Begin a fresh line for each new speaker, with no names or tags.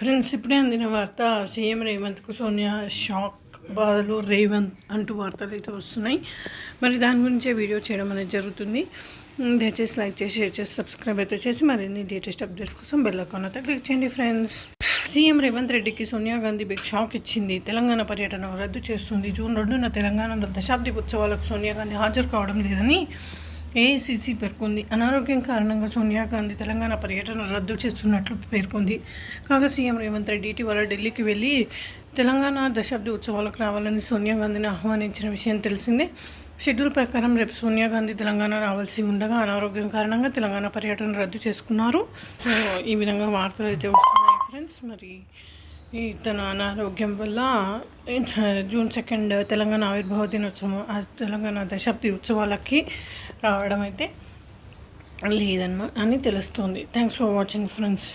Friends ఇప్పుడే అందిన వార్త సీఎం రేవంత్కు సోనియా షాక్ బాధలు రేవంత్ అంటూ వార్తలు అయితే వస్తున్నాయి. మరి దాని గురించే వీడియో చేయడం అనేది జరుగుతుంది. దయచేసి లైక్ చేసి షేర్ చేసి సబ్స్క్రైబ్ అయితే చేసి మరిన్ని లేటెస్ట్ అప్డేట్స్ కోసం బెల్ ఐకాన్ అయితే క్లిక్ చేయండి ఫ్రెండ్స్. సీఎం రేవంత్ రెడ్డికి సోనియా గాంధీ బిగ్ షాక్ ఇచ్చింది. తెలంగాణ పర్యటన రద్దు చేస్తుంది. జూన్ రెండున తెలంగాణలో దశాబ్ది ఉత్సవాలకు సోనియా గాంధీ హాజరు కావడం లేదని ఏఐసిసి పేర్కొంది? అనారోగ్యం కారణంగా సోనియా గాంధీ తెలంగాణ పర్యటన రద్దు చేస్తున్నట్లు పేర్కొంది. కాగా సీఎం రేవంత్ రెడ్డి ఇటీవల ఢిల్లీకి వెళ్ళి తెలంగాణ దశాబ్ది ఉత్సవాలకు రావాలని సోనియా గాంధీని ఆహ్వానించిన విషయం తెలిసిందే. షెడ్యూల్ ప్రకారం రేపు సోనియా గాంధీ తెలంగాణ రావాల్సి ఉండగా అనారోగ్యం కారణంగా తెలంగాణ పర్యటన రద్దు చేసుకున్నారు. సో ఈ విధంగా వార్తలు అయితే వస్తున్నాయి ఫ్రెండ్స్ మరి తన అనారోగ్యం వల్ల జూన్ సెకండ్ తెలంగాణ ఆవిర్భావ దినోత్సవం ఆ తెలంగాణ దశాబ్ది ఉత్సవాలకి రావడం అయితే లేదన్నమా అని తెలుస్తుంది. Thanks for watching friends